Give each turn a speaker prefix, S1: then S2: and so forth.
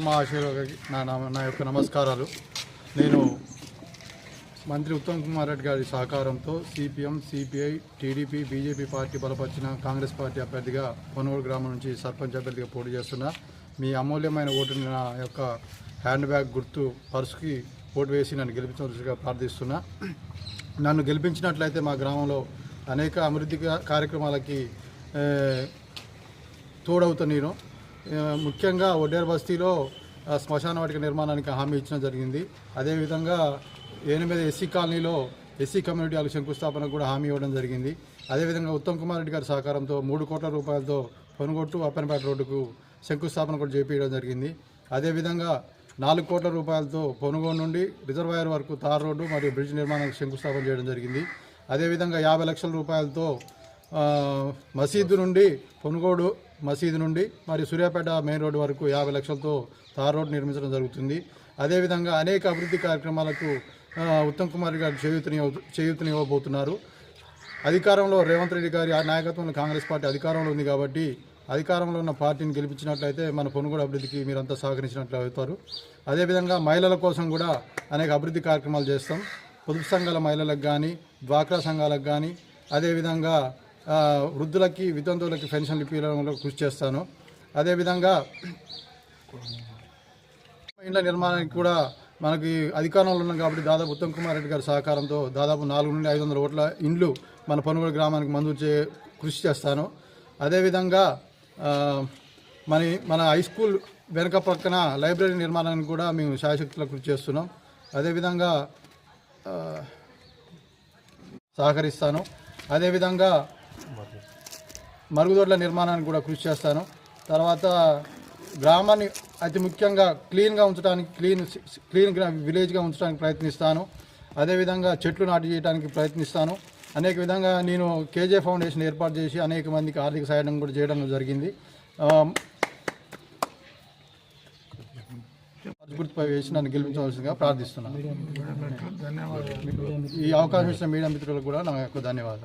S1: మా ఆశీర్వాదకి నా నా- నా యొక్క నమస్కారాలు. నేను మంత్రి ఉత్తమ్ కుమార్ రెడ్డి గారి సహకారంతో CPM CPI TDP BJP party బలపరిచిన కాంగ్రెస్ పార్టీ అభ్యర్థిగా పొన్నూరు గ్రామం నుంచి సర్పంచ్ అభ్యర్థిగా పోటీ చేస్తున్నా. మీ అమూల్యమైన ఓటుని నా యొక్క హ్యాండ్ బ్యాగ్ గుర్తు పర్సుకి ఓటు వేసి నన్ను గెలిపించవలసిగా ప్రార్థిస్తున్నా. నన్ను గెలిపించినట్లయితే మా గ్రామంలో అనేక అభివృద్ధి కార్యక్రమాలకి తోడవుతా నేను. ముఖ్యంగా ఒడ్డేరు బస్తీలో శ్మశాన వాటిక నిర్మాణానికి హామీ ఇచ్చడం జరిగింది. అదేవిధంగా ఎనిమిది ఎస్సీ కాలనీలో ఎస్సీ కమ్యూనిటీ హాల్ శంకుస్థాపనకు కూడా హామీ ఇవ్వడం జరిగింది. అదేవిధంగా ఉత్తమ్ కుమార్ రెడ్డి గారి సహకారంతో మూడు కోట్ల రూపాయలతో పొనుగొట్టు అప్పనపేట రోడ్డుకు శంకుస్థాపన కూడా చేపించడం జరిగింది. అదేవిధంగా నాలుగు కోట్ల రూపాయలతో పొనుగోడు నుండి రిజర్వాయర్ వరకు తార్ రోడ్డు మరియు బ్రిడ్జ్ నిర్మాణానికి శంకుస్థాపన చేయడం జరిగింది. అదేవిధంగా యాభై లక్షల రూపాయలతో మసీదు నుండి పొనుగోడు మసీదు నుండి మరి సూర్యాపేట మెయిన్ రోడ్డు వరకు యాభై లక్షలతో తార్ రోడ్డు నిర్మించడం జరుగుతుంది. అదేవిధంగా అనేక అభివృద్ధి కార్యక్రమాలకు ఉత్తమ్ కుమార్ గారు చేయూతని చేయూతని ఇవ్వబోతున్నారు. అధికారంలో రేవంత్ రెడ్డి గారి నాయకత్వంలో కాంగ్రెస్ పార్టీ అధికారంలో ఉంది కాబట్టి అధికారంలో ఉన్న పార్టీని గెలిపించినట్లయితే మన పొనుగోడు అభివృద్ధికి మీరంతా సహకరించినట్లు అవుతారు. అదేవిధంగా మహిళల కోసం కూడా అనేక అభివృద్ధి కార్యక్రమాలు చేస్తాం. పొదుపు సంఘాల మహిళలకు కానీ డ్వాక్రా సంఘాలకు కానీ అదేవిధంగా వృద్ధులకి వితంతువులకి పెన్షన్లు ఇప్పించడంలో కృషి చేస్తాను. అదేవిధంగా ఇండ్ల నిర్మాణానికి కూడా మనకి అధికారంలో ఉన్నాం కాబట్టి దాదాపు ఉత్తమ్ కుమార్ రెడ్డి గారి సహకారంతో దాదాపు నాలుగు నుండి ఐదు వందల ఓట్ల ఇండ్లు మన పనుగోడు గ్రామానికి మంజూరు చే కృషి చేస్తాను. అదేవిధంగా మన మరి మన హై స్కూల్ వెనక పక్కన లైబ్రరీ నిర్మాణానికి కూడా మేము శాయశక్తిలో కృషి చేస్తున్నాం. అదేవిధంగా సహకరిస్తాను. అదేవిధంగా మరుగుదొడ్ల నిర్మాణానికి కూడా కృషి చేస్తాను. తర్వాత గ్రామాన్ని అతి ముఖ్యంగా క్లీన్గా ఉంచడానికి క్లీన్ క్లీన్ విలేజ్గా ఉంచడానికి ప్రయత్నిస్తాను. అదేవిధంగా చెట్లు నాటు చేయడానికి ప్రయత్నిస్తాను. అనేక విధంగా నేను కేజే ఫౌండేషన్ ఏర్పాటు చేసి అనేక మందికి ఆర్థిక సహాయం కూడా చేయడం జరిగింది. గుర్తుపై వేసి నన్ను గెలిపించవలసిందిగా ప్రార్థిస్తున్నాను. ఈ అవకాశం ఇచ్చిన మీడియా మిత్రులకు కూడా నా యొక్క ధన్యవాదాలు.